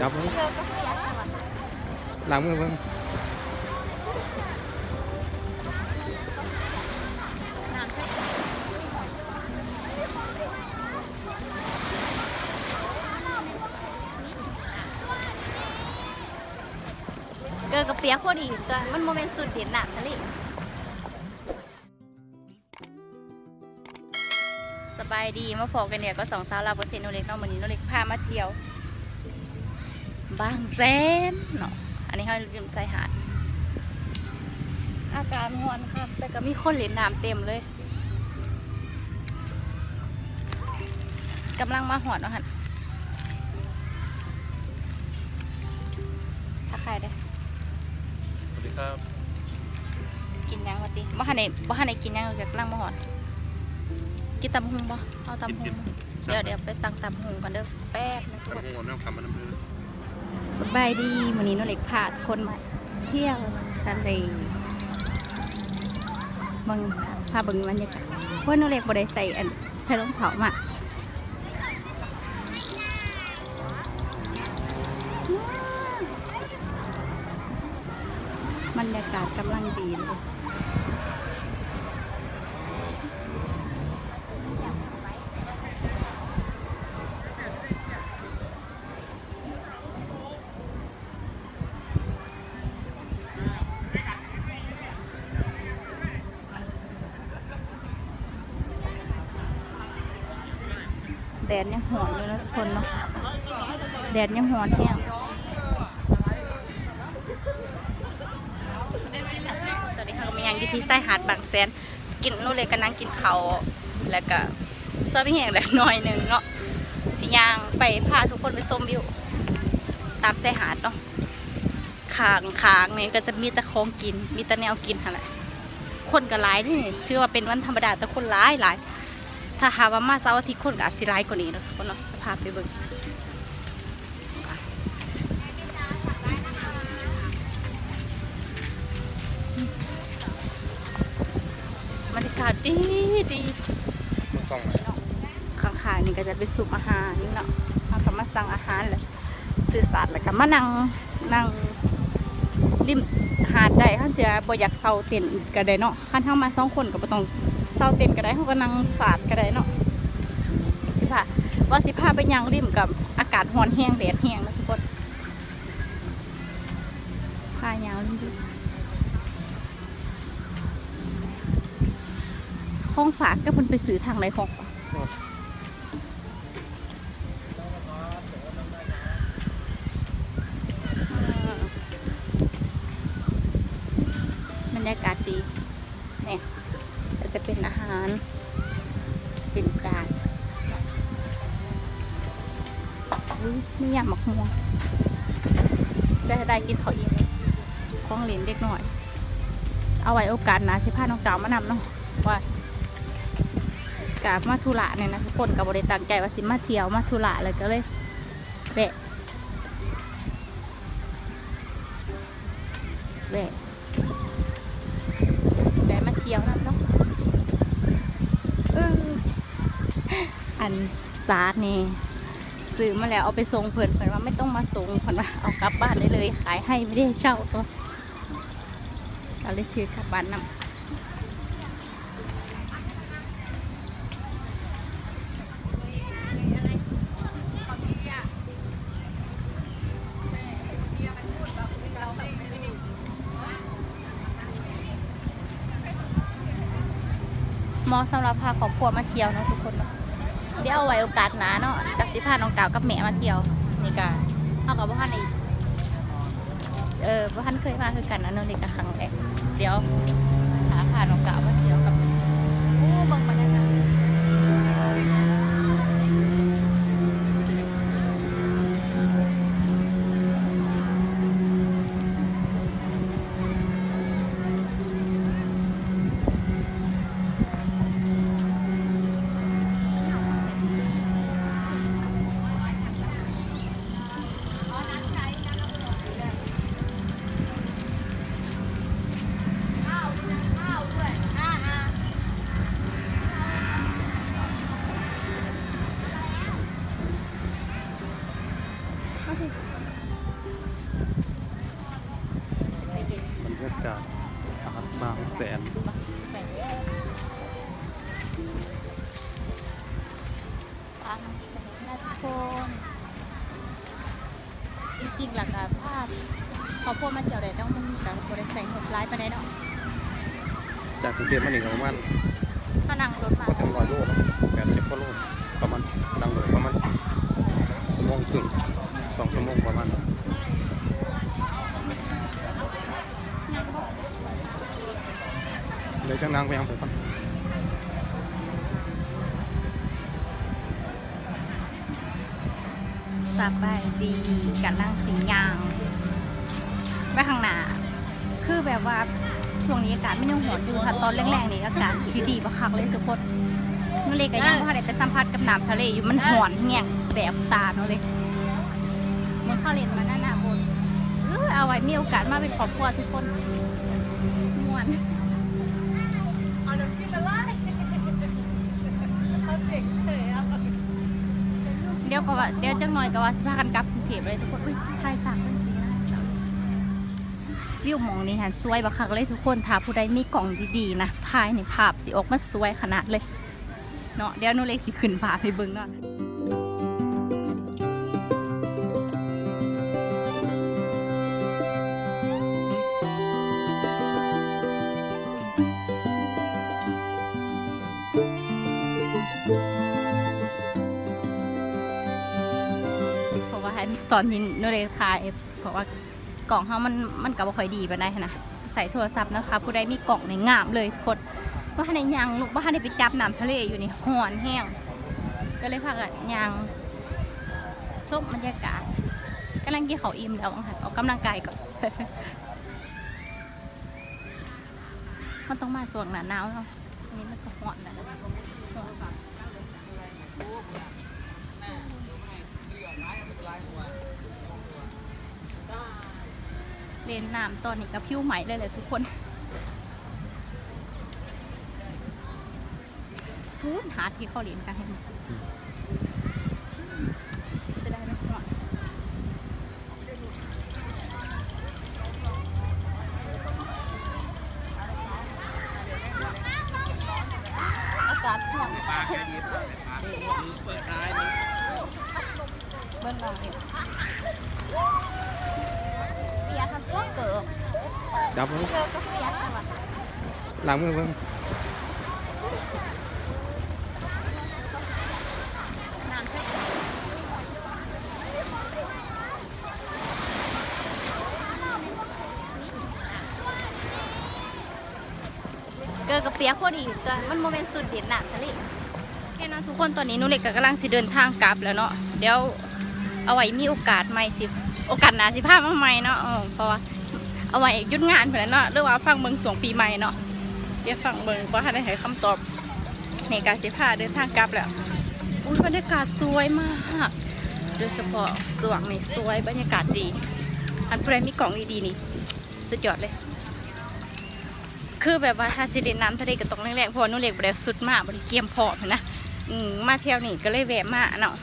จับมือเธอก็เปียกแต่ว่าล้างมือเพิ่งเกลือกับเปียกพอดีตัวมันโมเมนต์สุดเด่นหนักทะเลสบายดีมาพอกันเนี่ยก็สองสาวลาวเปอร์เซนโนเล็กเนาะวันนี้โนเล็กพามาเที่ยว บางแสนเนาะอันนี้เขาลืมใส่หาด อากาศร้อนครับแต่ก็มีคนเล่นน้ำเต็มเลยกำลังมาหอดเนาะฮันถ้าใครได้สวัสดีครับ กินยังวะติบ่ฮันในบ่ฮันในกินยังจะกำลังมาหอด กินตำหุงบ่เอาตำหุงเดี๋ยวเดี๋ยวไปสั่งตำหุงกันเด้อแป๊บนึงทุกทำคนหัวน้ำคำมันน้ำมือ สบายดีวันนี้น้องเล็กพาทุกคนมาเที่ยวทะเลบิ่งพาบิ่งบรรยากาศเพราะน้องเล็กบ่ได้ใส่อันใส่รองเท้ามาบรรยากาศกำลังดีเลย แดดยังหอนอยู่นะทุกคนเนาะแดดยังหอนแห้งตอนนี้เรามียังอยู่ที่ใต้หาดบางแสน กินนู่นเลยก็นั่งกินเขาแล้วก็ซอสแห้งแหละหน่อยหนึ่งเนาะสิยางไปพาทุกคนไปชมวิว ตามชายหาดเนาะขางขางนี่ก็จะมีแต่ของกิน มีแต่แนวกินอะไรคนก็หลายนี่ชื่อว่าเป็นวันธรรมดาแต่คนหลายหลาย ถ้าหาว่ามาเสาร์อาทิตย์คนก็อาจสิหลายกว่านี้เนาะคนเนาะจะพาไปเบิ่งบรรยากาศดีดีกล้องข้างๆนี่ก็จะเป็นซุปอาหารเนาะเราก็มาสั่งอาหารเลยซื้อสัตว์แล้วก็มานั่งนั่งริมหาดได้เขาจะบ่อยากเซาเต็นก็ได้เนาะคันเข้ามาสองคนก็บ่ต้อง เซาเต็นก็ได้เขาก็นั่งสาดก็ได้เนาะสิพาว่าสิพาไปยังริมกับอากาศร้อนแห้งแดดแห้งนะทุกคนพายาวริมดิห้องฝากก็เพิ่นไปซื้อทางไหนของฝาก บรรยากาศดีเนี่ยก็จะเป็นอาหาร เป็นจานอุ๊ ยไม่อยากหมักมัวได้ได้กินเขาอิ่มของเหลนเด็กหน่อย เอาไว้โอกาสนะสิพาน้องเก่ามานำเนาะว่ากามาทุระเนี่ยนะทุกคนกับบริตังใจว่าสิมาเที่ยวมาทุระเลยก็เลยแวะแวะแวะมาเที่ยวนั่นเนาะอออันซาดนี่ ซื้อมาแล้วเอาไปส่งเพิ่นเพิ่นว่าไม่ต้องมาส่งเพิ่นว่าเอากลับบ้านได้เลยขายให้ไม่ได้เช่าก็เราเลยซื้อกลับบ้านนำเหมอสำหรับพาครอบครัวมาเที่ยวเนาะทุกคนเนาะ เดี๋ยวเอาไว้โอกาสหน้าเนาะกับสิพาน้องกาวกับแม่มาเที่ยวนี่ก็เท่ากับว่าท่านอีเออว่าท่านเคยมาคือกันนะเนนนี่ก็ครั้งแรกเดี๋ยวหาพาน้องกาวมาเที่ยวกับโอ้บางบรร ไปได้เนาะจากกรุงเทพมาหนึ่งประมาณถ้านั่งรถมาก็ถึงร้อยโลเนาะแปดสิบกว่าโลประมาณนั่งรถประมาณชั่วโมงครึ่งสองชั่วโมงประมาณนั้นเลยจะนั่งไปยังไปก่อนสบายดีกันล่างสียางไปข้างหน้า คือแบบว่าช่วงนี้อากาศไม่ยังหอนอยู่ค่ะตอนแรกๆนี่อากาศดีดีบักคักเลยทุกคนนู่นเลยก็ยังว่าได้ไปสัมผัสกับน้ำทะเลอยู่มันหอนแห้งแสบตาเนาะเลยมันเข้าเล่นมาหน้าหน้าบนเออเอาไว้มีโอกาสมาเป็นครอบครัวทุกคนม่วนเอาน้ำจิ้มมาไล่เอาเด็กเตะเดี๋ยวก็ว่าเดี๋ยวจังหน่อยก็ว่าสิพากันกลับกรุงเทพเลยทุกคนอุ้ยใครสั่ง วิวมองนี่ฮะสวยบักคักเลยทุกคนถ้าผู้ใดมีกล่องดีๆนะถ่ายในภาพสิออกมาสวยขนาดเลยเนาะเดี๋ยวนูเล็กสิขึ้นภาพให้เบิ่งเนาะเพราะว่าตอนนี้นูเล็กถ่ายเพราะว่า กล่องเขามันมันก็บ่ค่อยดีปานใดหั้นะใส่โทรศัพท์นะคะ ผู้ใดมีกล่องในงามเลยทุกคนว่าในยังลูกว่าในไปจับน้ำทะเลอยู่นี่ห่อนแห้ง ก็เลยพากันยังชมบรรยากาศกำลังกินข้าอิ่มแล้วค่ะออกกำลังกายก่อนมันต้องมาส่วงหนาหนาวเนาะนนี้มันก็ห่อนแล้วนะห่อน เล่นน้ำตอนนี้กับผิวไหมเลยเลยทุกคนทุนหาที่เขาเล่นกันให้หมดจะได้ไม่ห่อนอากาศห่อนเปิดท้ายเบิ้ลลองเนี่ยเปียกทำตัวเกิบ จับมือเกิบก็เปียกค่ะล้างมือเพิ่มน้ำใส่เกิดกับเปียกพอดีก็มันโมเมนต์สุดเด็ดหนักทะเลแค่นั้นทุกคนตอนนี้หนุเล็กก็กำลังสิเดินทางกลับแล้วเนาะเดี๋ยวเอาไว้มีโอกาสใหม่สิโอกาสหนาสิพามาใหม่เนาะเออเพราะว่า เอาไว้ยุดงานเพื่อนเนาะหรือว่าฟังเบิงสวงปีใหม่เนาะเดี๋ยวฟังเบิงว่าได้ให้คำตอบในการเสิพาเดินทางกลับแล้วอุ้ยบรรยากาศสวยมากโดยเฉพาะสว่างนี่สวยบรรยากาศดี อันผู้ใดมีกล่องดีๆนี่สุดยอดเลย คือแบบว่าถ้าสิเด่นน้ำทะเลก็ต้องแรงๆพราะว่นเล็กบริสุดมากบริเกียมพร้อมนะอืมาเที่ยวนี่ก็เลยแวะมาเนาะ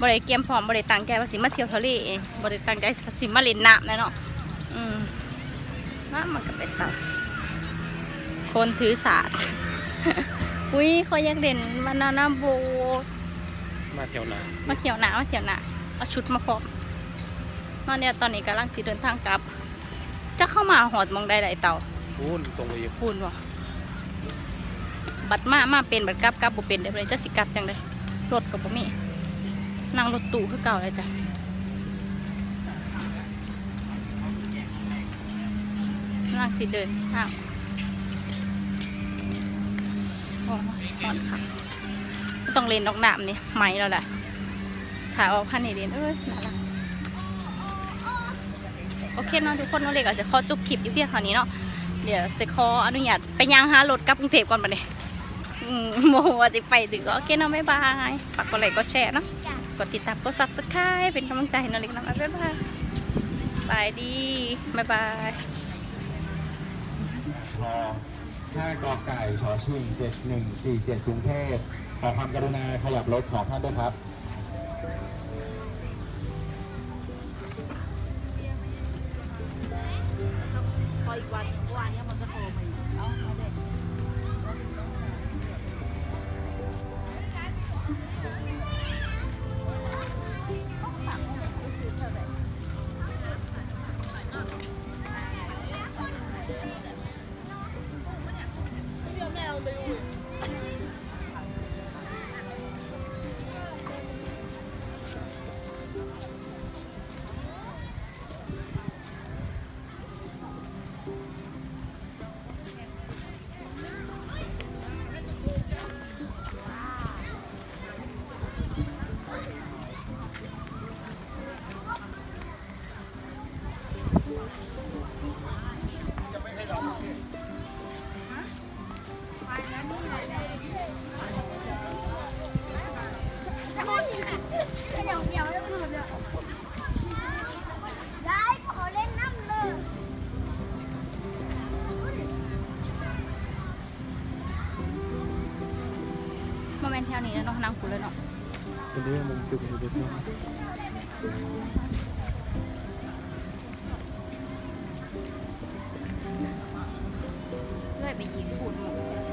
บริเกียมพร้อมบริตังใจว่าสิมาเที่ยวทะเลเองบริตังใจว่าสิมาเล่นน้ำนะเนาะ น้ำมันก็เป็นตับคนถือศาสตร์อุ้ยเขาอยากเด่นมานานาโบทมาเที่ยวหนามาเที่ยวหนามาเที่ยวหนาเอาชุดมาพร้อมนอนเนี่ยตอนนี้กำลังสิเดินทางกลับ จะเข้ามาหอดหมองใดไหเต่าพูนตรงไปอีกพูนวะบัดมามาเป็นบัดกลับกลับบ่เป็นเดี๋ยวเลยจะสิกลับจังเลยรถกับบ่มีนั่งรถตู้คือเก่าเลยจ้ะ นั่งสิเดินทางโอ้ยร้อนค่ะต้องเล่นอกน้ำนี่ไหมแล้วแหละถ่ายออกพันนี่เดนเอ้ยน่ารักโอเคเนาะทุกคนน้องเล็กอาจจะขอจบคลิปอยู่เพียงเท่านี้เนาะเดี๋ยวจะขออนุญาตไปย่างหารถกลับกรุงเทพก่อนปะเนี่ยโมโหว่าจะไปถึงก็โอเคเนาะบ๊ายบายฝากกดไลค์กดแชร์เนาะกดติดตามกด subscribe เป็นกำลังใจให้น้องเล็กนะบ๊ายบายบายดีบ๊ายบาย ชห้ากอไก่ชอชิงเจ็ดหนึ่งสี่เจ็ดกรุงเทพขอความกรุณาขยับรถของท่านด้วยครับพออีกวันเมื่อวานเนี้ยมันก็โทรมาอีกเอ้าเอาเด็ก คนนี้มันจุกอยู่ด้วยนะเลยไปยิงขุดหมู